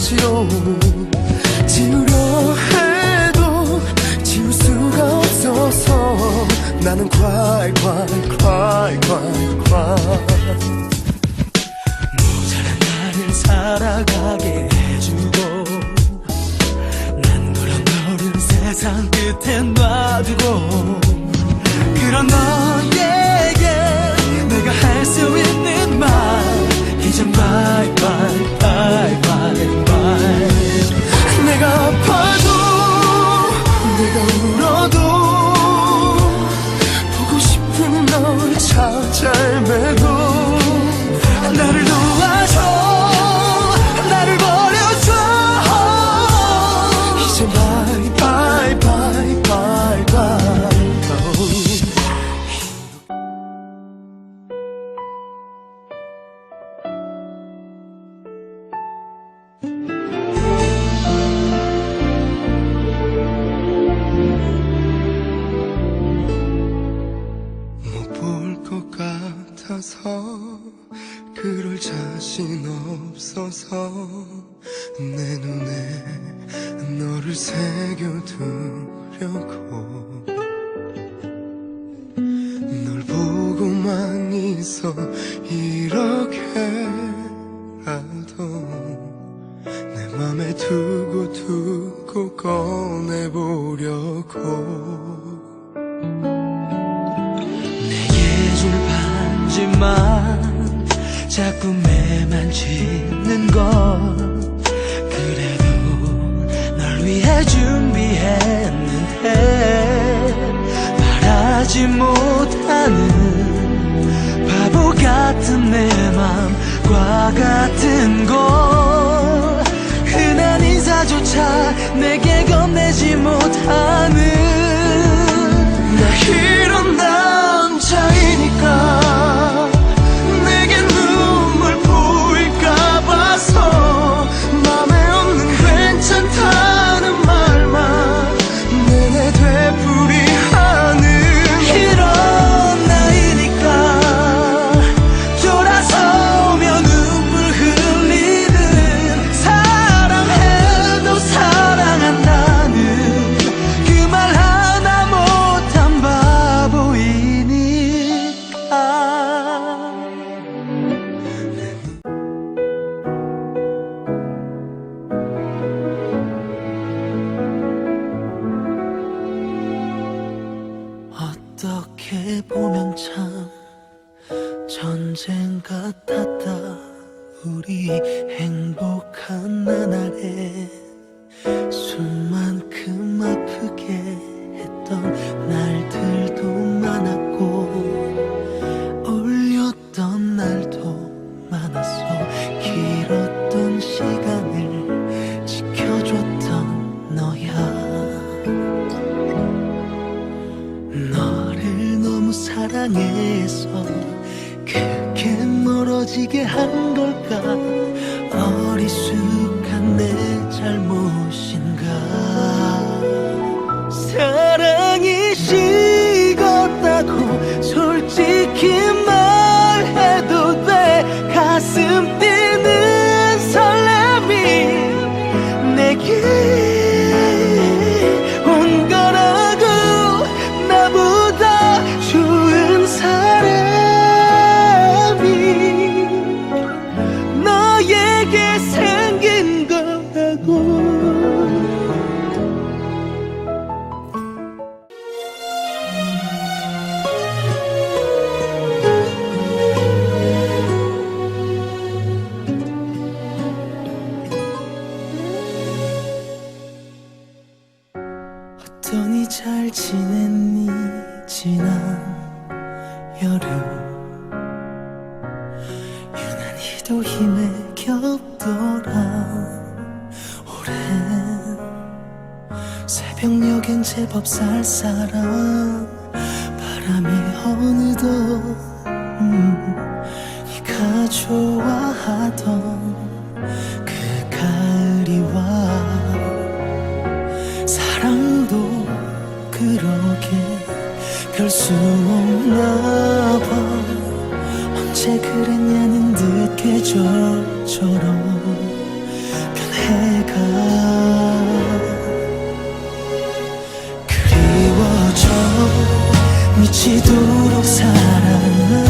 지도 지우려 해도 지울 수가 없어서 나는 cry cry cry cry cry 모자란 나를 살아가게 해주고 난 그런 너를 세상 끝에 놔 찾아 헤매도 나를 너를 새겨두려고 널 보고만 있어 이렇게라도 내 맘에 두고 두고 꺼내보려고 내게 줄 반지만 자꾸 매만지는 걸 그래도 널 위해 준비했는데 말하지 못하는 바보 같은 내 맘과 같은 걸 흔한 인사조차 내게 건네지 못하는 우리 행복한 나날에 숨만큼 아프게 했던 날들도 많았고 올렸던 날도 많았어. 길었던 시간을 지켜줬던 너야. 너를 너무 사랑해서 멀어지게 한 걸까 잘 지냈니 지난 여름? 유난히도 힘에 겹더라. 오랜 새벽녘엔 제법 쌀쌀한 바람이 어느덧 음, 네가 좋아하던 그 가을이 와 그러게 별 수 없나 어째 그랬냐는 듯 계절처럼 변해가 그리워져. 미치도록 사랑한